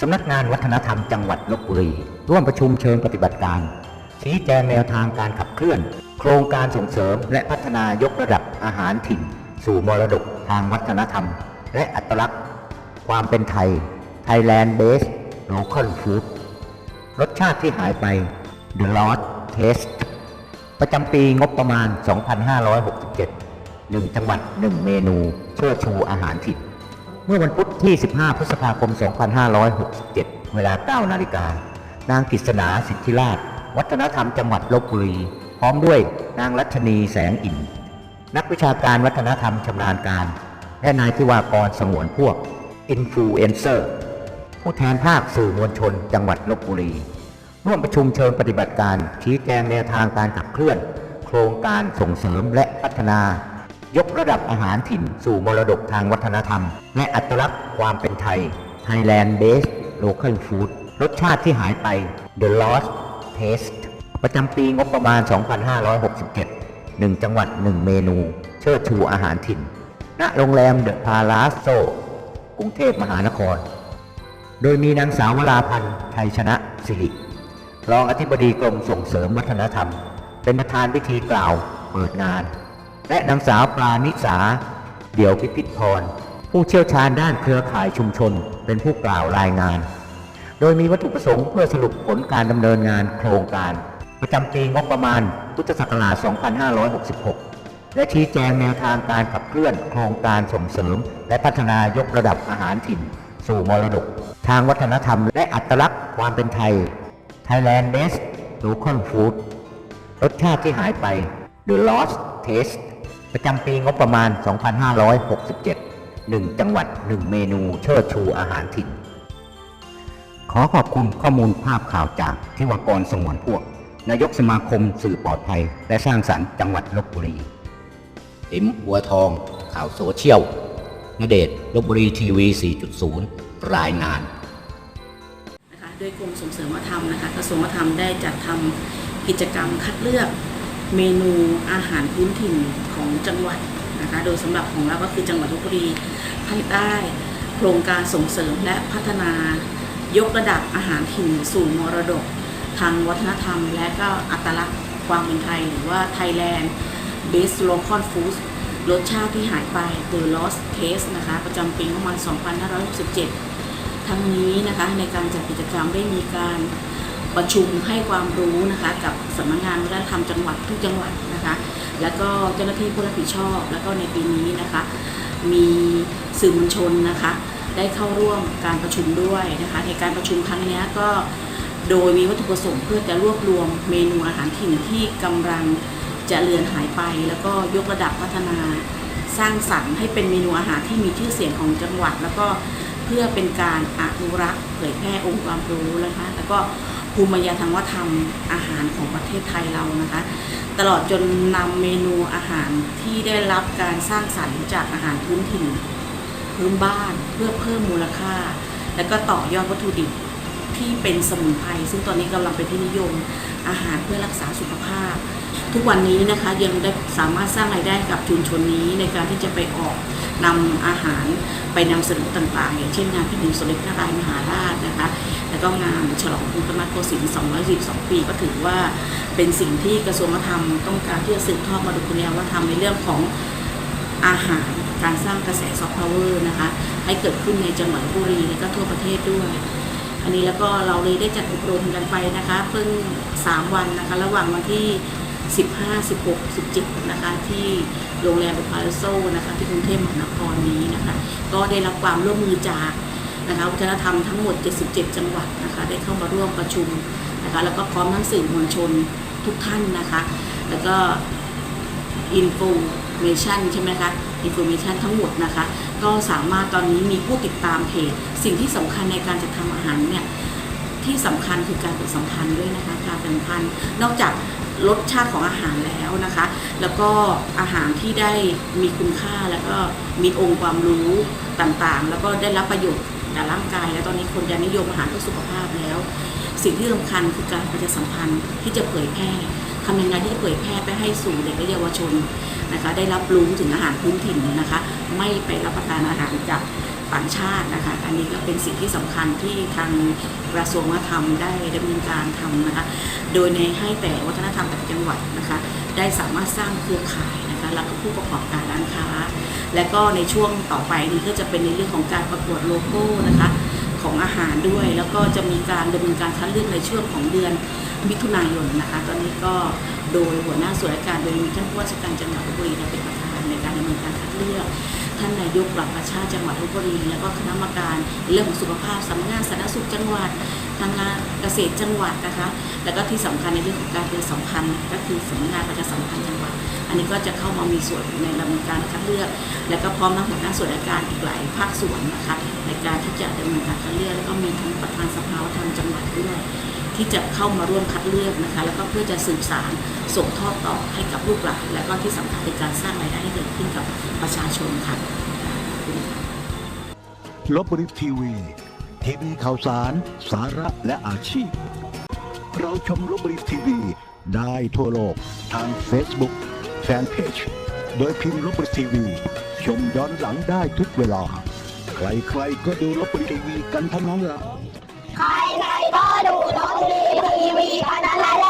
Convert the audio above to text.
สำนักงานวัฒนธรรมจังหวัดลบบุรี ร่วมประชุมเชิงปฏิบัติการ ชี้แจงแนวทางการขับเคลื่อน โครงการส่งเสริมและพัฒนายกระดับอาหารถิ่น สู่มรดกทางวัฒนธรรม และอัตลักษณ์ ความเป็นไทย Thailand Base Local Food รสชาติที่หายไป The Lost Taste ประจำปีงบประมาณ 2567 1 จังหวัด 1 เมนูเชิดชูอาหารถิ่น มื่อวันพุธที่ 15 พฤษภาคม 2567 เวลา 9 นาฬิกา นางกฤษณาสิทธิราช วัฒนธรรมจังหวัดลบบุรี พร้อมด้วยนางรัชนีแสงอินนักวิชาการวัฒนธรรมชำนาญการ และนายทิวากรสงวนพวก อินฟลูเอนเซอร์ ผู้แทนภาคสื่อมวลชน จังหวัดลบบุรี ร่วมประชุมเชิงปฏิบัติการชี้แจงแนวทางการขับเคลื่อน โครงการส่งเสริมและพัฒนา ยกระดับอาหารถิ่นสู่มรดกทางวัฒนธรรม และอัตลักษณ์ความเป็นไทย Thailand Based Local Food รสชาติที่หายไป The Lost Taste ประจำปีงบประมาณ 2567 1 จังหวัด 1 เมนู เชิดชูอาหารถิ่น ณ โรงแรมเดอะพาลาโซกรุงเทพมหานคร โดยมีนางสาววราพันธ์ไทยชนะสิริ รองอธิบดีกรมส่งเสริมวัฒนธรรม เป็นประธานพิธีกล่าวเปิดงาน และนางสาวปราณิสา เดี่ยวพิพิธพร ผู้เชี่ยวชาญด้านเครือข่ายชุมชน เป็นผู้กล่าวรายงาน โดยมีวัตถุประสงค์เพื่อสรุปผลการดำเนินงานโครงการ ประจำปีงบประมาณพุทธศักราช 2566 และชี้แจงแนวทางการขับเคลื่อนโครงการส่งเสริม และพัฒนายกระดับอาหารถิ่น สู่มรดก ทางวัฒนธรรม และอัตลักษณ์ความเป็นไทย Thailand Best Local Food รสชาติที่หายไป The Lost Taste ประจำปีงบประมาณ 2567 1 จังหวัด 1 เมนูเชิดชูอาหารถิ่น ขอขอบคุณข้อมูลภาพข่าวจากทิวากรสงวนพวก นายกสมาคมสื่อปลอดภัย และสร้างสรรค์จังหวัดลบบุรีติ๋มบัวทอง ข่าวโซเชียลนเดชนลบบุรีทีวี 4.0 รายงานนะคะโดยกรมส่งเสริมวัฒนธรรมนะคะกระทรวงวัฒนธรรมได้จัดทำกิจกรรมคัดเลือก เมนูอาหารพื้นถิ่นของจังหวัดนะคะ โดยสำหรับของเราก็คือจังหวัดลบบุรีภายใต้โครงการส่งเสริมและพัฒนายกระดับอาหารถิ่นสู่มรดก ทางวัฒนธรรม และก็อัตลักษณ์ความเป็นไทย หรือว่า Thailand Best Local Food รสชาติที่หายไป The Lost Taste นะคะ ประจำปีประมาณ2567 ทั้งนี้นะคะในการจัดกิจกรรมได้มีการประชุมให้ความรู้นะคะกับ สำนักงานวัฒนธรรมจังหวัดทุกจังหวัดนะคะ แล้วก็เจ้าหน้าที่ผู้รับผิดชอบ แล้วก็ในปีนี้นะคะ มีสื่อมวลชนนะคะ ได้เข้าร่วมการประชุมด้วยนะคะ ในการประชุมครั้งนี้ก็โดยมีวัตถุประสงค์เพื่อจะรวบรวมเมนูอาหารถิ่นที่กำลังจะเลือนหายไป แล้วก็ยกระดับพัฒนาสร้างสรรค์ให้เป็นเมนูอาหารที่มีชื่อเสียงของจังหวัด แล้วก็เพื่อเป็นการอนุรักษ์เผยแพร่องค์ความรู้นะคะแล้วก็ ภูมิปัญญาทางวัฒนธรรมอาหารของประเทศไทยเรานะคะ ตลอดจนนำเมนูอาหารที่ได้รับการสร้างสรรค์จากอาหารพื้นถิ่นพื้นบ้านเพื่อเพิ่มมูลค่า และก็ต่อยอดวัตถุดิบที่เป็นสมุนไพรซึ่งตอนนี้กำลังเป็นที่นิยมอาหารเพื่อรักษาสุขภาพ ทุกวันนี้นะคะยังได้สามารถสร้างรายได้กับชุมชนนี้ในการที่จะไปออก นำอาหารไปนำเสนอต่างๆ อย่างเช่นงานพิธีสมเด็จพระรายมหาราชนะคะ แล้วก็งานฉลองกรุงธรรมโกสินทร์212 ปี ก็ถือว่าเป็นสิ่งที่กระทรวงวัฒนธรรมต้องการที่จะสืบทอดมรดกคุณวัฒนธรรมในเรื่องของอาหารการสร้างกระแสซอฟต์พาวเวอร์นะคะ ให้เกิดขึ้นในจังหวัดบุรี และก็ทั่วประเทศด้วย อันนี้แล้วก็เราเลยได้จัดอบรมกันไปนะคะ เพิ่ง 3 วันนะคะ ระหว่างวันที่ 15 16 17 นะคะ ที่โรงแรมบุพาราโซนะคะที่กรุงเทพมหานครนี้นะคะ ก็ได้รับความร่วมมือจากนะคะวัฒนธรรมทั้งหมด 77 จังหวัดนะคะ ได้เข้ามาร่วมประชุมนะคะ แล้วก็พร้อมทั้งสื่อมวลชนทุกท่านนะคะ แล้วก็อินโฟเมชันใช่ไหมคะอินโฟเมชันทั้งหมดนะคะ ก็สามารถตอนนี้มีผู้ติดตามเพจ สิ่งที่สำคัญในการจะทำอาหารเนี่ย ที่สำคัญคือการปฏิสัมพันธ์ด้วยนะคะการสัมพันธ์นอกจากรสชาติของอาหารแล้วนะคะ แล้วก็อาหารที่ได้มีคุณค่าแล้วก็มีองค์ความรู้ต่างๆ แล้วก็ได้รับประโยชน์ต่อร่างกาย แล้วตอนนี้คนจะนิยมอาหารเพื่อสุขภาพแล้ว สิ่งที่สำคัญคือการประชาสัมพันธ์ที่จะเผยแพร่ทำยังไงที่จะเผยแพร่ไปให้สู่เด็กและเยาวชนนะคะ ได้รับรู้ถึงอาหารพื้นถิ่นนะคะ ไม่ไปรับประทานอาหารจาก ต่างชาตินะคะ อันนี้ก็เป็นสิ่งที่สำคัญที่ทางกระทรวงวัฒนธรรมได้ดำเนินการทำนะคะ โดยในให้แต่วัฒนธรรมแต่จังหวัดนะคะ ได้สามารถสร้างเครือข่ายนะคะ แล้วก็ผู้ประกอบการร้านค้า และก็ในช่วงต่อไปนี้ก็จะเป็นในเรื่องของการประกวดโลโก้นะคะของอาหารด้วย แล้วก็จะมีการดำเนินการคัดเลือกในช่วงของเดือนมิถุนายนนะคะ ตอนนี้ก็โดยหัวหน้าส่วนราชการโดยมีท่านผู้ว่าราชการจังหวัดลพบุรีเนี่ยเป็นประธานในการดำเนินการคัดเลือก ท่านนายกหลักประชาจังหวัดลพบุรี แล้วก็คณะกรรมการเรื่องของสุขภาพสำนักงานสาธารณสุขจังหวัดทางงานเกษตรจังหวัดนะคะ แล้วก็ที่สำคัญในเรื่องของการประชาสัมพันธ์ก็คือสำนักงานประชาสัมพันธ์จังหวัด อันนี้ก็จะเข้ามามีส่วนในดำเนินการคัดเลือก และก็พร้อมทั้งหัวหน้าส่วนราชการอีกหลายภาคส่วนนะคะในการที่จะดำเนินการคัดเลือกแล้วก็มีทั้งประธานสภาวัฒนธรรมจังหวัดด้วย ที่จะเข้ามาร่วมคัดเลือกนะคะ แล้วก็เพื่อจะสืบสารส่งทอดต่อให้กับลูกหลานและก็ที่สำคัญเป็นการสร้างรายได้ให้เกิดขึ้นกับประชาชนค่ะลบบุรีทีวี ทีวีข่าวสาร สาระและอาชีพ เราชมลบบุรีทีวี ได้ทั่วโลกทาง Facebook Fanpage โดยพิมพ์ลบบุรีทีวี ชมย้อนหลังได้ทุกเวลา ใครๆก็ดูลบบุรีทีวีกันทั้งนั้นละใคร ๆก็ดูลบบุรีทีวีกันนั่นแหละ